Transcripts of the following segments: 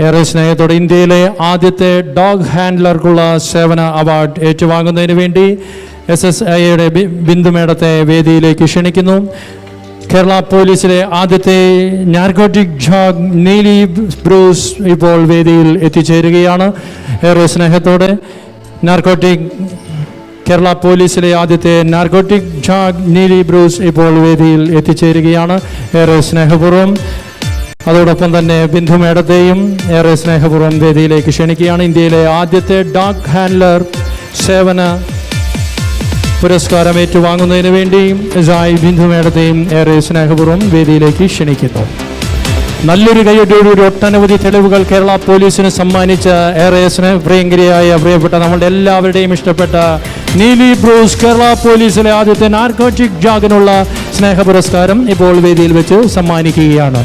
ഏറെ സ്നേഹത്തോടെ ഇന്ത്യയിലെ ആദ്യത്തെ ഡോഗ് ഹാൻഡ്ലർക്കുള്ള സേവന അവാർഡ് ഏറ്റുവാങ്ങുന്നതിന് വേണ്ടി എസ് എസ് ഐയുടെ ബിന്ദുമേടത്തെ വേദിയിലേക്ക് ക്ഷണിക്കുന്നു. കേരള പോലീസിലെ ആദ്യത്തെ നാർക്കോട്ടിക് ജോഗ് നീലി ബ്രൂസ് ഇപ്പോൾ വേദിയിൽ എത്തിച്ചേരുകയാണ്. ഏറെ സ്നേഹത്തോടെ നാർക്കോട്ടിക് കേരള പോലീസിലെ ആദ്യത്തെ നാർക്കോട്ടിക് ജാഗ് നീലി ബ്രൂസ് ഇപ്പോൾ വേദിയിൽ എത്തിച്ചേരുകയാണ്. ഏറെ സ്നേഹപൂർവം അതോടൊപ്പം തന്നെ ബിന്ദു മേഡത്തെയും ഏറെ സ്നേഹപൂർവം വേദിയിലേക്ക് ക്ഷണിക്കുകയാണ് ഇന്ത്യയിലെ ആദ്യത്തെ ഡോഗ് ഹാൻഡ്ലർ സേവന പുരസ്കാരം ഏറ്റുവാങ്ങുന്നതിന് വേണ്ടി ജായ് ബിന്ദു മേഡത്തെയും ഏറെ സ്നേഹപൂർവം വേദിയിലേക്ക് ക്ഷണിക്കുന്നു. നല്ലൊരു കൈയ്യടിയോടുകൂടി ഒട്ടനവധി തെളിവുകൾ കേരള പോലീസിന് സമ്മാനിച്ച ഏറെ സ്നേഹപ്രിയങ്കരിയായ പ്രിയപ്പെട്ട നമ്മളുടെ എല്ലാവരുടെയും ഇഷ്ടപ്പെട്ട നീലി ബ്രൂസ് കേരള പോലീസിലെ ആദ്യത്തെ നാർക്കോട്ടിക് ജാഗിനുള്ള സ്നേഹ പുരസ്കാരം ഇപ്പോൾ വേദിയിൽ വെച്ച് സമ്മാനിക്കുകയാണ്.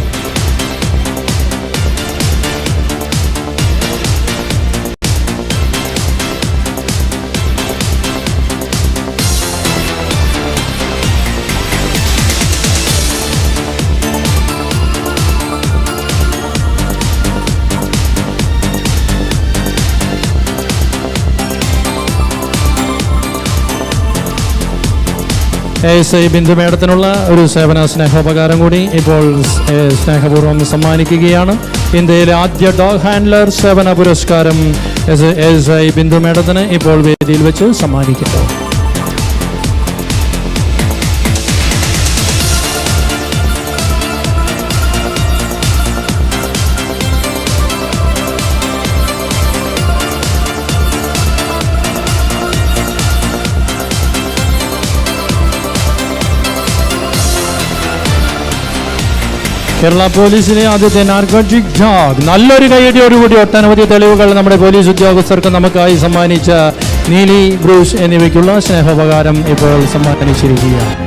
എസ് ഐ ബിന്ദു മേഡത്തിനുള്ള ഒരു സേവന സ്നേഹോപകാരം കൂടി ഇപ്പോൾ സ്നേഹപൂർവം സമ്മാനിക്കുകയാണ്. ഇന്ത്യയിലെ ആദ്യ ഡോഗ് ഹാൻഡ്ലർ സേവന പുരസ്കാരം എസ് ഐ ബിന്ദു മേഡത്തിന് ഇപ്പോൾ വേദിയിൽ വെച്ച് സമ്മാനിക്കുന്നു. കേരള പോലീസിലെ ആദ്യത്തെ നാർക്കോട്ടിക് ഡോഗ് നല്ലൊരു കൈയടിയോടുകൂടി ഒട്ടനവധി തെളിവുകൾ നമ്മുടെ പോലീസ് ഉദ്യോഗസ്ഥർക്ക് നമുക്കായി സമ്മാനിച്ച നീലി ബ്രൂസ് എന്നിവയ്ക്കുള്ള സ്നേഹോപകാരം ഇപ്പോൾ സമ്മാനിച്ചിരിക്കുകയാണ്.